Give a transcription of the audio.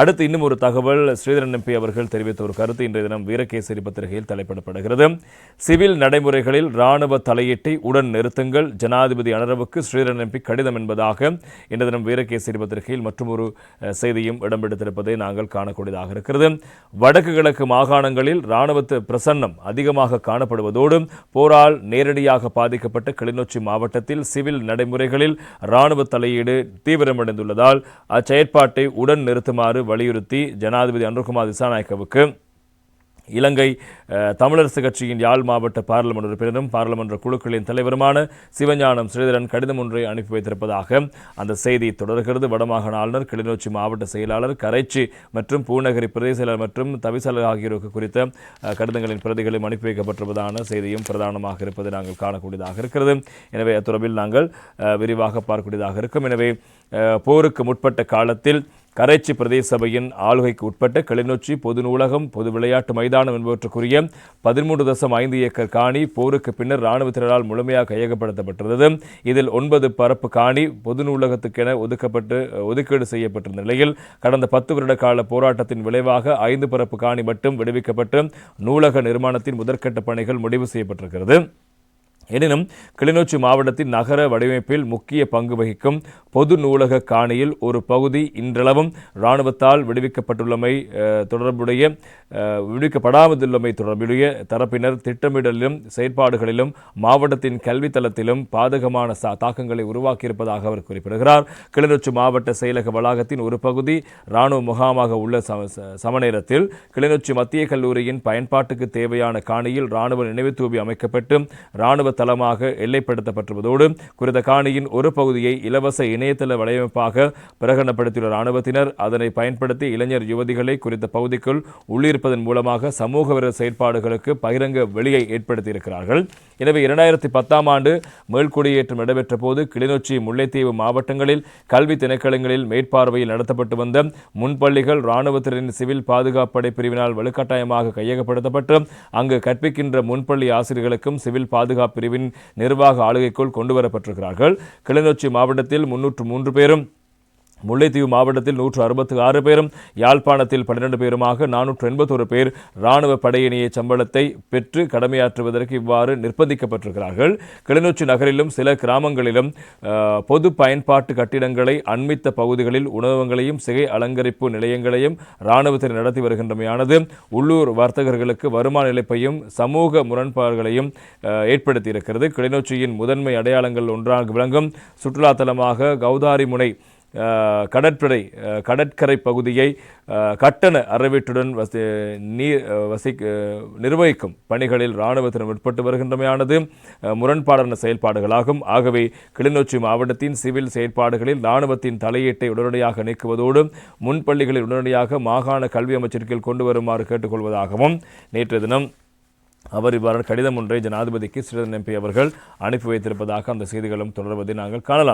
அடுத்து இன்னும் ஒரு தகவல். ஸ்ரீதரன் எம்பி அவர்கள் தெரிவித்த ஒரு கருத்து இன்றைய தினம் வீரகேசரி பத்திரிகையில் தலைப்பிடப்படுகிறது. சிவில் நடைமுறைகளில் ராணுவ தலையீட்டை உடன் நிறுத்துங்கள். ஜனாதிபதி அனரவுக்கு ஸ்ரீதரன் எம்பி கடிதம் என்பதாக இன்றைய தினம் வீரகேசரி பத்திரிகையில் மற்றொரு செய்தியும் இடம்பெடுத்திருப்பதை நாங்கள் காணக்கூடியதாக இருக்கிறது. வடக்கு கிழக்கு மாகாணங்களில் ராணுவத்து பிரசன்னம் அதிகமாக காணப்படுவதோடு போரால் நேரடியாக பாதிக்கப்பட்ட கிளிநொச்சி மாவட்டத்தில் சிவில் நடைமுறைகளில் ராணுவ தலையீடு தீவிரமடைந்துள்ளதால் அச்செயற்பாட்டை உடன் நிறுத்துமாறு வலியுறுத்தி ஜனாதிபதி அனுர்குமார் திசாநாயக்கவுக்கு இலங்கை தமிழரசு கட்சியின் யாழ் மாவட்ட பாராளுமன்ற உறுப்பினரும் பாராளுமன்ற குழுக்களின் தலைவருமான சிவஞானம் ஸ்ரீதரன் கடிதம் ஒன்றை அனுப்பி வைத்திருப்பதாக அந்த செய்தி தொடர்கிறது. வடமாகாண ஆளுநர் கிளிநொச்சி மாவட்ட செயலாளர் கரைச்சி மற்றும் பூநகரி பிரதேச மற்றும் தவிசாளர் ஆகியோருக்கு குறித்த கடிதங்களின் பிரதிகளும் அனுப்பி வைக்கப்பட்டிருப்பதான செய்தியும் பிரதானமாக இருப்பதை நாங்கள் காணக்கூடியதாக இருக்கிறது. எனவே அத்துறவில் நாங்கள் விரிவாக பார்க்கக்கூடியதாக இருக்கும். எனவே போருக்கு முற்பட்ட காலத்தில் கரைச்சி பிரதேச சபையின் ஆளுகைக்கு உட்பட்ட கிளிநொச்சி பொது நூலகம் பொது விளையாட்டு மைதானம் என்பவற்றுக்குரிய பதிமூன்று தசம் ஐந்து ஏக்கர் காணி போருக்கு பின்னர் இராணுவத்தினரால் முழுமையாக கையகப்படுத்தப்பட்டிருந்தது இதில் ஒன்பது பரப்பு காணி பொது நூலகத்துக்கென ஒதுக்கப்பட்டு ஒதுக்கீடு செய்யப்பட்டிருந்த நிலையில் கடந்த பத்து வருட கால போராட்டத்தின் விளைவாக ஐந்து பரப்பு காணி மட்டும் விடுவிக்கப்பட்டு நூலக நிர்மாணத்தின் முதற்கட்ட பணிகள் முடிவு செய்யப்பட்டிருக்கிறது. எனினும் கிளிநொச்சி மாவட்டத்தின் நகர வடிவமைப்பில் முக்கிய பங்கு வகிக்கும் பொது நூலக காணியில் ஒரு பகுதி இன்றளவும் இராணுவத்தால் விடுவிக்கப்பட்டுள்ளமை தொடர்புடைய விடுக்கப்படாமதுள்ளமை தொடர்புடைய தரப்பினர் திட்டமிடலிலும் செயற்பாடுகளிலும் மாவட்டத்தின் கல்வித்தளத்திலும் பாதகமான சா- தாக்கங்களை உருவாக்கியிருப்பதாக அவர் குறிப்பிடுகிறார். கிளிநொச்சி மாவட்ட செயலக வளாகத்தின் ஒரு பகுதி இராணுவ முகாமாக உள்ள சம- சமநேரத்தில் கிளிநொச்சி மத்திய கல்லூரியின் பயன்பாட்டுக்கு தேவையான காணியில் இராணுவ நினைவு தூபி அமைக்கப்பட்டு இராணுவ தளமாக எல்லைப்படுத்தப்பட்டுள்ளதோடு குறித்த காணியின் ஒரு பகுதியை இலவச இணையதள வலையமைப்பாக பிரகடனப்படுத்தியுள்ள இராணுவத்தினர் அதனை பயன்படுத்தி இளைஞர் யுவதிகளை குறித்த பகுதிக்குள் அதிகரிப்பதன் மூலமாக சமூக விரோத செயற்பாடுகளுக்கு பகிரங்க வெளியை ஏற்படுத்தியிருக்கிறார்கள். எனவே இரண்டாயிரத்தி பத்தாம் ஆண்டு மேல்குடியேற்றம் நடைபெற்ற போது கிளிநொச்சி முல்லைத்தீவு மாவட்டங்களில் கல்வி திணைக்களங்களில் மேற்பார்வையில் நடத்தப்பட்டு வந்த முன்பள்ளிகள் இராணுவத்தினரின் சிவில் பாதுகாப்பு படை பிரிவினால் வலுக்கட்டாயமாக கையகப்படுத்தப்பட்டு அங்கு கற்பிக்கின்ற முன்பள்ளி ஆசிரியர்களுக்கும் சிவில் பாதுகாப்பு பிரிவின் நிர்வாக ஆளுகைக்குள் கொண்டுவரப்பட்டிருக்கிறார்கள். கிளிநொச்சி மாவட்டத்தில் முன்னூற்று மூன்று பேரும் முல்லைத்தீவு மாவட்டத்தில் நூற்று அறுபத்தி ஆறு பேரும் யாழ்ப்பாணத்தில் பன்னிரண்டு பேருமாக நானூற்று எண்பத்தொரு பேர் இராணுவ படையணியை சம்பளத்தை பெற்று கடமையாற்றுவதற்கு இவ்வாறு நிர்பந்திக்கப்பட்டிருக்கிறார்கள். கிளிநொச்சி நகரிலும் சில கிராமங்களிலும் பொது பயன்பாட்டு கட்டிடங்களை அண்மித்த பகுதிகளில் உணவகங்களையும் சிகை அலங்கரிப்பு நிலையங்களையும் இராணுவத்தினர் நடத்தி வருகின்றமையானது. உள்ளூர் வர்த்தகர்களுக்கு வருமான இழப்பையும் சமூக முரண்பாடுகளையும் ஏற்படுத்தியிருக்கிறது. கிளிநொச்சியின் முதன்மை அடையாளங்கள் ஒன்றாக விளங்கும். சுற்றுலா தலமாக கௌதாரி முனை கடற்படை கடற்கரை பகுதியை கட்டண அறவீட்டுடன் வசி நீர் வசி நிர்வகிக்கும் பணிகளில் இராணுவத்தினர் உட்பட்டு வருகின்றமையானது முரண்பாடான செயல்பாடுகளாகும். ஆகவே கிளிநொச்சி மாவட்டத்தின் சிவில் செயற்பாடுகளில் இராணுவத்தின் தலையீட்டை உடனடியாக நீக்குவதோடு முன்பள்ளிகளில் உடனடியாக மாகாண கல்வி அமைச்சர்கள் கொண்டு வருமாறு கேட்டுக்கொள்வதாகவும் நேற்று தினம் அவர் இவ்வாறு கடிதம் ஒன்றை ஜனாதிபதிக்கு ஸ்ரீதரன் எம்பி அவர்கள் அனுப்பி வைத்திருப்பதாக அந்த செய்திகளும் தொடர்வதை நாங்கள் காணலாம்.